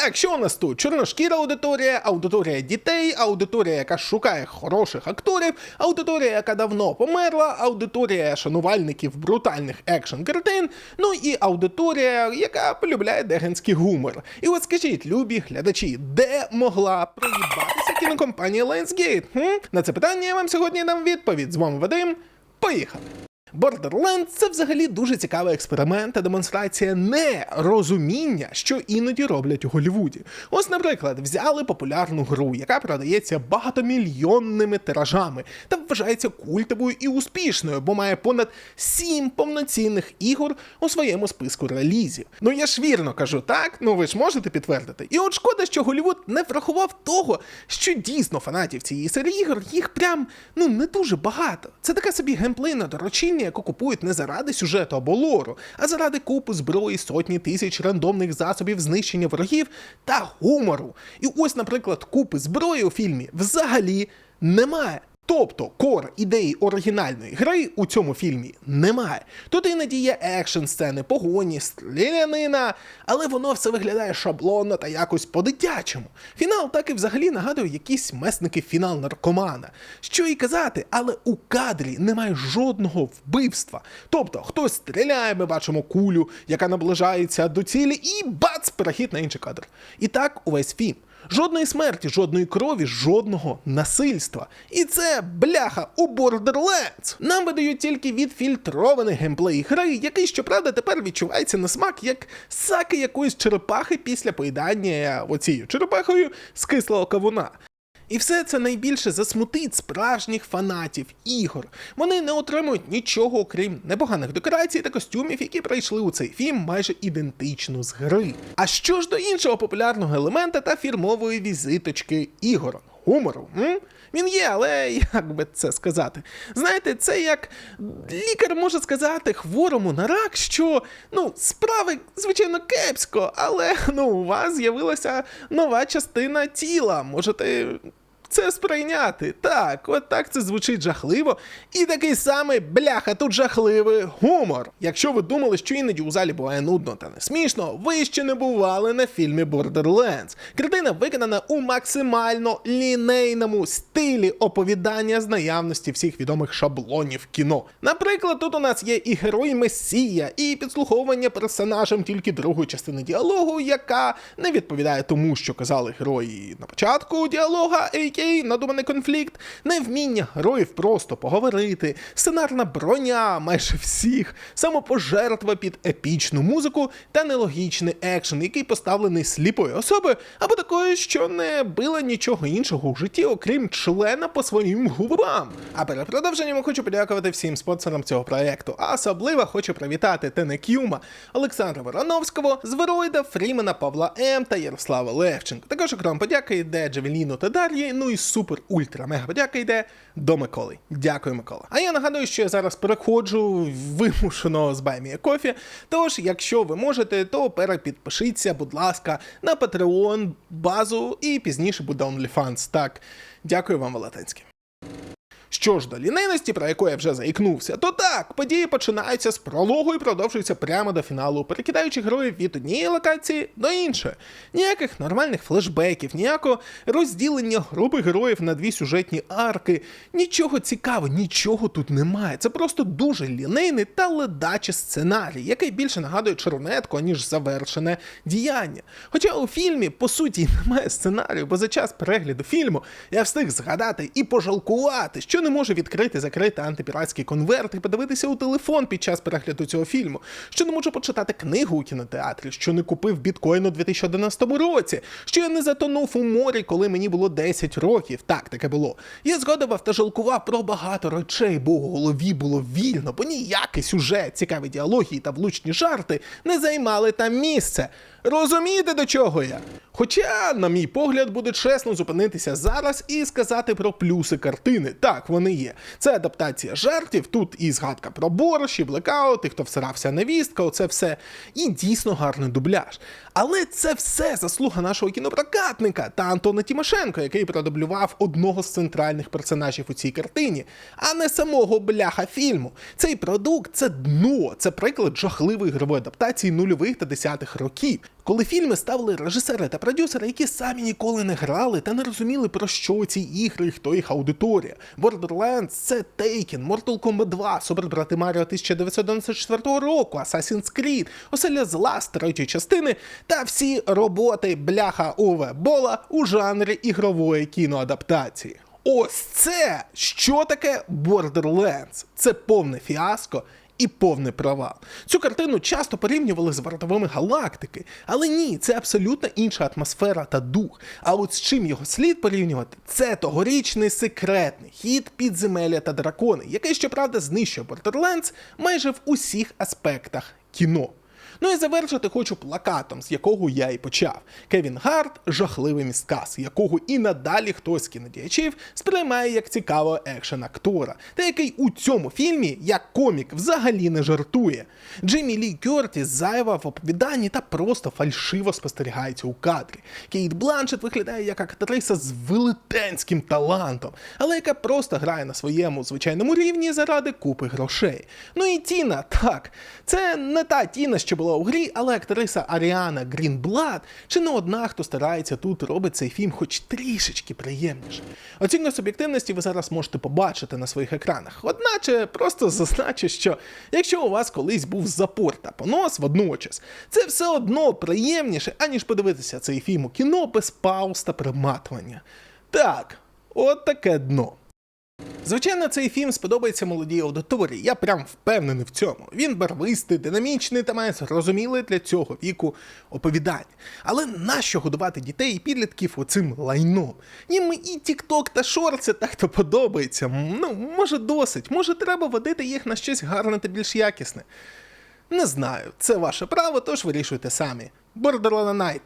так, що у нас тут? Чорношкіра аудиторія, аудиторія дітей, аудиторія, яка шукає хороших акторів, аудиторія, яка давно померла, аудиторія шанувальників брутальних екшн картин, ну і аудиторія, яка полюбляє дегенський гумор. І от скажіть, любі глядачі, де могла проїбатися кінокомпанія Lionsgate? Хм? На це питання я вам сьогодні дам відповідь. З вами Вадим. Поїхали! Borderlands – це взагалі дуже цікавий експеримент та демонстрація нерозуміння, що іноді роблять у Голлівуді. Ось, наприклад, взяли популярну гру, яка продається багатомільйонними тиражами та вважається культовою і успішною, бо має понад сім повноцінних ігор у своєму списку релізів. Ну я ж вірно кажу, так? Ну ви ж можете підтвердити. І от шкода, що Голлівуд не врахував того, що дійсно фанатів цієї серії ігор їх прям ну не дуже багато. Це така собі геймплейна доручіння, яку купують не заради сюжету або лору, а заради купу зброї, сотні тисяч рандомних засобів знищення ворогів та гумору. І ось, наприклад, купи зброї у фільмі взагалі немає. Тобто кор ідеї оригінальної гри у цьому фільмі немає. Тут іноді є екшн сцени, погоні, стрілянина, але воно все виглядає шаблонно та якось по-дитячому. Фінал так і взагалі нагадує якісь месники фінал наркомана. Що і казати, але у кадрі немає жодного вбивства. Тобто хтось стріляє, ми бачимо кулю, яка наближається до цілі, і бац, перехід на інший кадр. І так увесь фільм. Жодної смерті, жодної крові, жодного насильства. І це бляха у Borderlands. Нам видають тільки відфільтрований геймплей гри, який, щоправда, тепер відчувається на смак як саки якоїсь черепахи після поїдання оцією черепахою з кислого кавуна. І все це найбільше засмутить справжніх фанатів ігор. Вони не отримують нічого, окрім непоганих декорацій та костюмів, які прийшли у цей фільм майже ідентично з гри. А що ж до іншого популярного елемента та фірмової візиточки ігор? Гумору. М? Він є, але як би це сказати? Знаєте, це як лікар може сказати хворому на рак, що ну, справи, звичайно, кепсько, але ну, у вас з'явилася нова частина тіла. Можете це сприйняти. Так, от так це звучить жахливо. І такий самий бляха, тут жахливий гумор. Якщо ви думали, що іноді у залі буває нудно та не смішно, ви ще не бували на фільмі Borderlands. Картина виконана у максимально лінейному стилі оповідання з наявності всіх відомих шаблонів кіно. Наприклад, тут у нас є і герой Месія, і підслуховування персонажам тільки другої частини діалогу, яка не відповідає тому, що казали герої на початку діалога, а.к.а. надуманий конфлікт, невміння героїв просто поговорити, сценарна броня майже всіх, самопожертва під епічну музику та нелогічний екшен, який поставлений сліпою особою або такою, що не била нічого іншого у житті, окрім члена по своїм губам. А перед продовженням хочу подякувати всім спонсорам цього проекту, а особливо хочу привітати Тенекюма, Олександра Вороновського, Звероїда, Фрімена, Павла М та Ярослава Левченко. Також окрем подяки йде Джавеліну та Дар'ї, ну і супер ультра мега подяка йде до Миколи. Дякую, Микола. А я нагадую, що я зараз переходжу вимушено з Баймія Кофі. Тож, якщо ви можете, то перепідпишіться, будь ласка, на Patreon базу і пізніше буде OnlyFans. Так, дякую вам, Велетенське. Що ж до лінейності, про яку я вже заікнувся, то так, події починаються з прологу і продовжуються прямо до фіналу, перекидаючи героїв від однієї локації до іншої. Ніяких нормальних флешбеків, ніякого розділення групи героїв на дві сюжетні арки. Нічого цікавого, нічого тут немає. Це просто дуже лінейний та ледачий сценарій, який більше нагадує чернетку, ніж завершене діяння. Хоча у фільмі, по суті, немає сценарію, бо за час перегляду фільму я встиг згадати і пожалкувати, що не можу відкрити, закрити антипіратський конверт і подивитися у телефон під час перегляду цього фільму, що не можу почитати книгу у кінотеатрі, що не купив біткоін у 2011 році, що я не затонув у морі, коли мені було 10 років. Так, таке було. Я згадував та жалкував про багато речей, бо у голові було вільно, бо ніякий сюжет, цікаві діалогії та влучні жарти не займали там місце. Розумієте, до чого я? Хоча, на мій погляд, буде чесно зупинитися зараз і сказати про плюси картини. Так, вони є. Це адаптація жартів, тут і згадка про борщ, і блекаут, і хто всирався невістка, оце все. І дійсно гарний дубляж. Але це все заслуга нашого кінопрокатника та Антона Тимошенко, який продублював одного з центральних персонажів у цій картині, а не самого бляха фільму. Цей продукт це дно, це приклад жахливої ігрової адаптації нульових та десятих років. Коли фільми ставили режисери та продюсери, які самі ніколи не грали та не розуміли про що ці ігри і хто їх аудиторія. Borderlands — це Taken, Mortal Kombat 2, Супербрати Маріо 1994 року, Assassin's Creed, Оселя з третьої частини та всі роботи бляха Ове Бола у жанрі ігрової кіноадаптації. Ось це що таке Borderlands? Це повне фіаско і повний провал. Цю картину часто порівнювали з вартовими галактики, але ні, це абсолютно інша атмосфера та дух. А от з чим його слід порівнювати, це тогорічний секретний хід підземелля та дракони, який, щоправда, знищує Borderlands майже в усіх аспектах кіно. Ну і завершити хочу плакатом, з якого я і почав. Кевін Гарт жахливий місткас, якого і надалі хтось кінодіячів сприймає як цікавого екшен актора, та який у цьому фільмі, як комік, взагалі не жартує. Джиммі Лі Кертіс зайва в оповіданні та просто фальшиво спостерігається у кадрі. Кейт Бланшет виглядає як актриса з велетенським талантом, але яка просто грає на своєму звичайному рівні заради купи грошей. Ну і Тіна, так, це не та Тіна, що була у грі, але актриса Аріана Грінблад чи не одна, хто старається тут робить цей фільм хоч трішечки приємніше. Оцінку суб'єктивності ви зараз можете побачити на своїх екранах. Одначе просто зазначу, що якщо у вас колись був запор та понос водночас, це все одно приємніше, аніж подивитися цей фільм у кіно без пауз та приматування. Так, от таке дно. Звичайно, цей фільм сподобається молодій аудиторії, я прям впевнений в цьому. Він барвистий, динамічний та має зрозуміле для цього віку оповідання. Але нащо годувати дітей і підлітків оцим лайном? Їм і TikTok та шорти так то подобається. Ну, може досить, може треба водити їх на щось гарне та більш якісне. Не знаю, це ваше право, тож вирішуйте самі. Бордерлана Найт.